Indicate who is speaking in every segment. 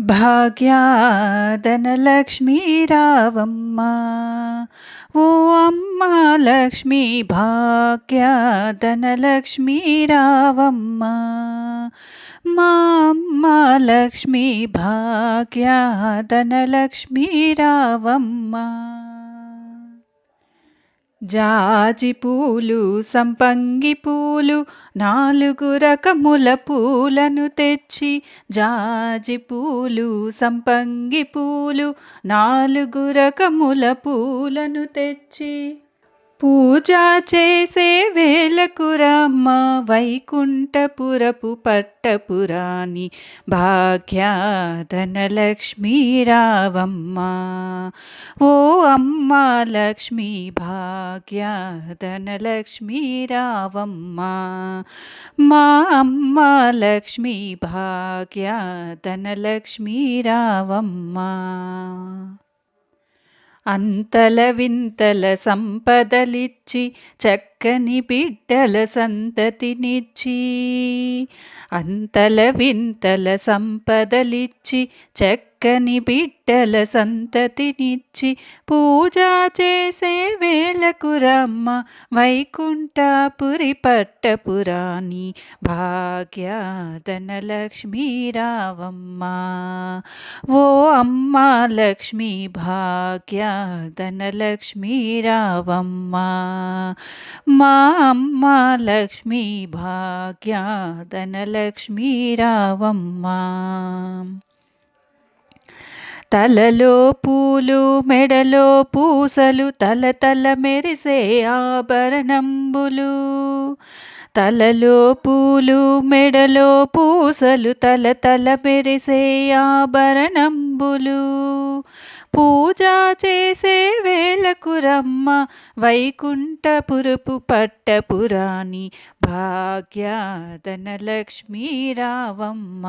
Speaker 1: భాగ్యాదనలక్ష్మీరావమ్మ. ఓ అమ్మ లక్ష్మీ భాగ్యాదనలక్ష్మీరావమ్మ. మా అమ్మ లక్ష్మీ భాగ్యాదనలక్ష్మీరావమ్మ. జాజి పూలు సంపంగి పూలు నాలుగు రకముల పూలను తెచ్చి జాజి పూలు సంపంగి పూలు నాలుగు రకముల పూలను తెచ్చి పూజ చేసే వేలకు వైకుంఠపురపు పట్టపురాణి భాగ్యాధనలక్ష్మీ రావమ్మ ఓ అమ్మ లక్ష్మీ భాగ్యాధనలక్ష్మీ రావమ్మ మా అమ్మ లక్ష్మీ భాగ్యాధనలక్ష్మీ రావమ్మ అంతల వింతల సంపదలి ఇచ్చి చక్కని బిడ్డల సంతతినిచ్చి అంతల వింతల సంపదలిచ్చి చక్కని బిడ్డల సంతతినిచ్చి పూజ చేసే వేలకు రమ్మ వైకుంఠపురి పట్టపురాణి భాగ్యాధనలక్ష్మీ రావమ్మ. ఓ అమ్మ లక్ష్మీ భాగ్యాధనలక్ష్మీ రావమ్మ. మా అమ్మ లక్ష్మీ భాగ్యాధనలక్ష్మీ రావమ్మ. తలలో పూలు మెడలో పూసలు తల తల మెరిసే ఆభరణంబులు. తలలో పూలు మెడలో పూసలు తల తల మెరిసే ఆభరణంబులు. పూజ చేసే వేలకు రమ్మ వైకుంఠపురపు పట్టపురాణి భాగ్యాధనలక్ష్మీ రావమ్మ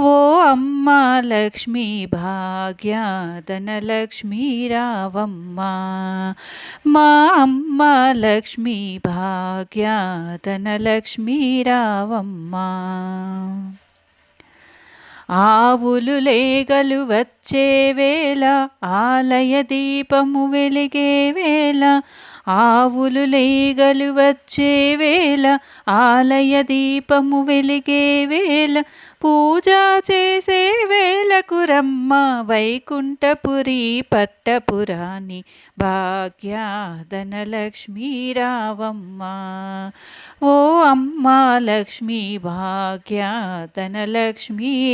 Speaker 1: ఓ అమ్మ లక్ష్మీ భాగ్యాధనలక్ష్మీ రావమ్మ మా అమ్మ లక్ష్మీ భాగ్యాధనలక్ష్మీ రావమ్మ ఆవులు లేగలు వచ్చే వేళ ఆలయ దీపము వెలిగే వేళ ఆవులు లేగలు వచ్చే వేళ ఆలయ దీపము వెలిగే వేళ పూజ చేసే వేళకు రమ్మ వైకుంఠపురి పట్టపురాణి భాగ్యాధనలక్ష్మీ రావమ్మ. ఓ అమ్మ లక్ష్మీ భాగ్యాధనలక్ష్మీ